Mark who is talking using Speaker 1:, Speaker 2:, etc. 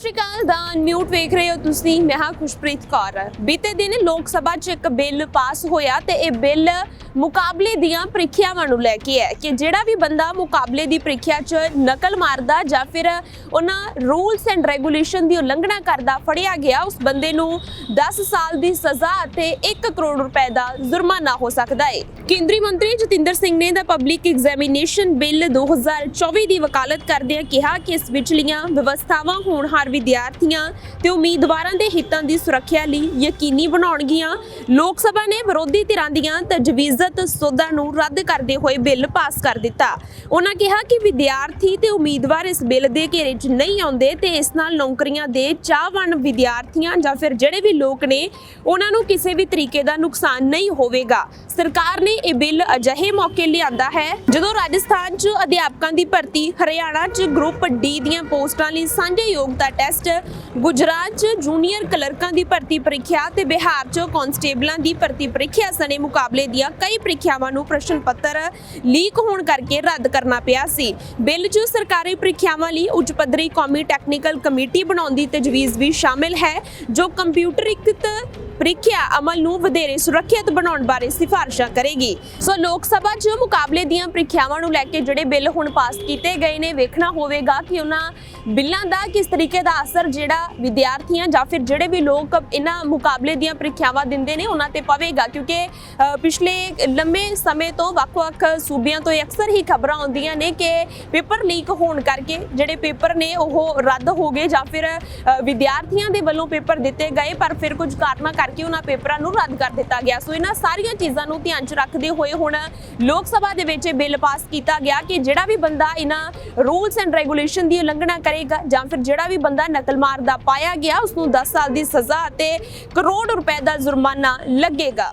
Speaker 1: ਸ਼੍ਰੀ ਅਕਾਲ ਦਾ mute ਵੇਖ ਰਹੇ ਹੋ ਤੁਸੀਂ। ਮੈਂ ਹਾਂ ਖੁਸ਼ਪ੍ਰੀਤ ਕੌਰ। ਬੀਤੇ ਦਿਨ ਲੋਕ ਸਭਾ 'ਚ ਇੱਕ ਬਿੱਲ ਪਾਸ ਹੋਇਆ ਤੇ ਇਹ ਬਿੱਲ ਮੁਕਾਬਲੇ ਦੀਆਂ ਪ੍ਰੀਖਿਆਵਾਂ ਨੂੰ ਲੈ ਕੇ ਹੈ ਕਿ ਜਿਹੜਾ ਵੀ ਬੰਦਾ ਮੁਕਾਬਲੇ ਦੀ ਪ੍ਰੀਖਿਆ 'ਚ ਨਕਲ ਮਾਰਦਾ ਜਾਂ ਫਿਰ ਉਹਨਾਂ ਰੂਲਸ ਐਂਡ ਰੈਗੂਲੇਸ਼ਨ ਦੀ ਉਲੰਘਣਾ ਕਰਦਾ ਫੜਿਆ ਗਿਆ, ਉਸ ਬੰਦੇ ਨੂੰ 10 ਸਾਲ ਦੀ ਸਜ਼ਾ ਅਤੇ 1 ਕਰੋੜ ਰੁਪਏ ਦਾ ਜੁਰਮਾਨਾ ਹੋ ਸਕਦਾ ਹੈ ਕੇਂਦਰੀ ਮੰਤਰੀ ਜਤਿੰਦਰ ਸਿੰਘ ਨੇ ਦਾ ਪਬਲਿਕ ਐਗਜ਼ਾਮੀਨੇਸ਼ਨ ਬਿੱਲ 2024 ਦੀ ਵਕਾਲਤ ਕਰਦਿਆਂ ਕਿਹਾ ਕਿ ਇਸ ਵਿਚਲੀਆਂ ਵਿਵਸਥਾਵਾਂ ਹੋਣ ਹਰ ਹੋਣਹਾਰ ਵਿਦਿਆਰਥੀਆਂ ਤੇ ਉਮੀਦਵਾਰਾਂ ਦੇ ਹਿੱਤਾਂ ਦੀ ਸੁਰੱਖਿਆ ਲਈ ਯਕੀਨੀ ਬਣਾਉਣਗੀਆਂ। ਲੋਕ ਸਭਾ ਨੇ ਵਿਰੋਧੀ ਧਿਰਾਂ ਦੀਆਂ ਤਜਵੀਜ਼ਤ ਸੋਧਾਂ ਨੂੰ ਰੱਦ ਕਰਦੇ ਹੋਏ ਬਿੱਲ ਪਾਸ ਕਰ ਦਿੱਤਾ। ਉਹਨਾਂ ਕਿਹਾ ਕਿ ਵਿਦਿਆਰਥੀ ਤੇ ਉਮੀਦਵਾਰ ਇਸ ਬਿੱਲ ਦੇ ਘੇਰੇ 'ਚ ਨਹੀਂ ਆਉਂਦੇ ਤੇ ਇਸ ਨਾਲ ਨੌਕਰੀਆਂ ਦੇ ਚਾਹਵਾਨ ਵਿਦਿਆਰਥੀਆਂ ਜਾਂ ਫਿਰ ਜਿਹੜੇ ਵੀ ਲੋਕ ਨੇ ਉਹਨਾਂ ਨੂੰ ਕਿਸੇ ਵੀ ਤਰੀਕੇ ਦਾ ਨੁਕਸਾਨ ਨਹੀਂ ਹੋਵੇਗਾ। ਸਰਕਾਰ ਨੇ ਇਹ ਬਿੱਲ ਅਜਿਹੇ ਮੌਕੇ ਲਿਆਂਦਾ ਹੈ ਜਦੋਂ ਰਾਜਸਥਾਨ 'ਚ ਅਧਿਆਪਕਾਂ ਦੀ ਭਰਤੀ, ਹਰਿਆਣਾ 'ਚ ਗਰੁੱਪ ਡੀ ਦੀਆਂ ਪੋਸਟਾਂ ਲਈ ਸਾਂਝੇ ਯੋਗਤਾ ਟੈਸਟ ਗੁਜਰਾਤ 'ਚ ਜੂਨੀਅਰ ਕਲਰਕਾਂ ਦੀ ਭਰਤੀ ਪ੍ਰੀਖਿਆ ਤੇ ਬਿਹਾਰ 'ਚ ਕਾਂਸਟੇਬਲਾਂ ਦੀ ਭਰਤੀ ਪ੍ਰੀਖਿਆ ਸਣੇ ਮੁਕਾਬਲੇ ਦੀਆਂ ਕਈ ਪ੍ਰੀਖਿਆਵਾਂ ਨੂੰ ਪ੍ਰਸ਼ਨ ਪੱਤਰ ਲੀਕ ਹੋਣ ਕਰਕੇ ਰੱਦ ਕਰਨਾ ਪਿਆ ਸੀ। ਬਿੱਲ 'ਚ ਸਰਕਾਰੀ ਪ੍ਰੀਖਿਆਵਾਂ ਲਈ ਉੱਚ ਪੱਧਰੀ ਕੌਮੀ ਟੈਕਨੀਕਲ ਕਮੇਟੀ ਬਣਾਉਣ ਦੀ ਤਜਵੀਜ਼ ਵੀ ਸ਼ਾਮਿਲ ਹੈ, ਜੋ ਕੰਪਿਊਟਰੀਕ੍ਰਿਤ ਪ੍ਰੀਖਿਆ ਅਮਲ ਨੂੰ ਵਧੇਰੇ ਸੁਰੱਖਿਅਤ ਬਣਾਉਣ ਬਾਰੇ ਸਿਫਾਰਿਸ਼ਾਂ ਕਰੇਗੀ। ਸੋ ਲੋਕ ਸਭਾ 'ਚ ਮੁਕਾਬਲੇ ਦੀਆਂ ਪ੍ਰੀਖਿਆਵਾਂ ਨੂੰ ਲੈ ਕੇ ਜਿਹੜੇ ਬਿੱਲ ਹੁਣ ਪਾਸ ਕੀਤੇ ਗਏ ਨੇ, ਵੇਖਣਾ ਹੋਵੇਗਾ ਕਿ ਉਹਨਾਂ ਬਿੱਲਾਂ ਦਾ ਕਿਸ ਤਰੀਕੇ ਦਾ ਅਸਰ ਜਿਹੜਾ ਵਿਦਿਆਰਥੀਆਂ ਜਾਂ ਫਿਰ ਜਿਹੜੇ ਵੀ ਲੋਕ ਇਹਨਾਂ ਮੁਕਾਬਲੇ ਦੀਆਂ ਪ੍ਰੀਖਿਆਵਾਂ ਦਿੰਦੇ ਨੇ, ਉਹਨਾਂ ਤੇ ਪਵੇਗਾ। ਕਿਉਂਕਿ ਪਿਛਲੇ ਲੰਮੇ ਸਮੇਂ ਤੋਂ ਵੱਖ-ਵੱਖ ਸੂਬਿਆਂ ਤੋਂ ਅਕਸਰ ਹੀ ਖਬਰਾਂ ਆਉਂਦੀਆਂ ਨੇ ਕਿ ਪੇਪਰ ਲੀਕ ਹੋਣ ਕਰਕੇ ਜਿਹੜੇ ਪੇਪਰ ਨੇ, ਉਹ ਰੱਦ ਹੋ ਗਏ ਜਾਂ ਫਿਰ ਵਿਦਿਆਰਥੀਆਂ ਦੇ ਵੱਲੋਂ ਪੇਪਰ ਦਿੱਤੇ ਗਏ, ਪਰ ਫਿਰ ਕੁਝ ਕਾਰਨਾਂ ਕਰਕੇ ਉਹਨਾਂ ਪੇਪਰਾਂ ਨੂੰ ਰੱਦ ਕਰ ਦਿੱਤਾ ਗਿਆ। ਸੋ ਇਹਨਾਂ ਸਾਰੀਆਂ ਚੀਜ਼ਾਂ ਨੂੰ ਧਿਆਨ 'ਚ ਰੱਖਦੇ ਹੋਏ ਹੁਣ ਲੋਕ ਸਭਾ ਦੇ ਵਿੱਚ ਇਹ ਬਿੱਲ ਪਾਸ ਕੀਤਾ ਗਿਆ ਕਿ ਜਿਹੜਾ ਵੀ ਬੰਦਾ ਇਹਨਾਂ ਰੂਲਸ ਐਂਡ ਰੈਗੂਲੇਸ਼ਨ ਦੀ ਉਲੰਘਣਾ ਕਰੇਗਾ ਜਾਂ ਫਿਰ ਜਿਹੜਾ ਵੀ ਬੰਦਾ ਨਕਲ ਮਾਰਦਾ ਪਾਇਆ ਗਿਆ ਉਸ ਨੂੰ 10 ਸਾਲ ਦੀ ਸਜ਼ਾ ਅਤੇ ਕਰੋੜ ਰੁਪਏ ਦਾ ਜੁਰਮਾਨਾ ਲੱਗੇਗਾ।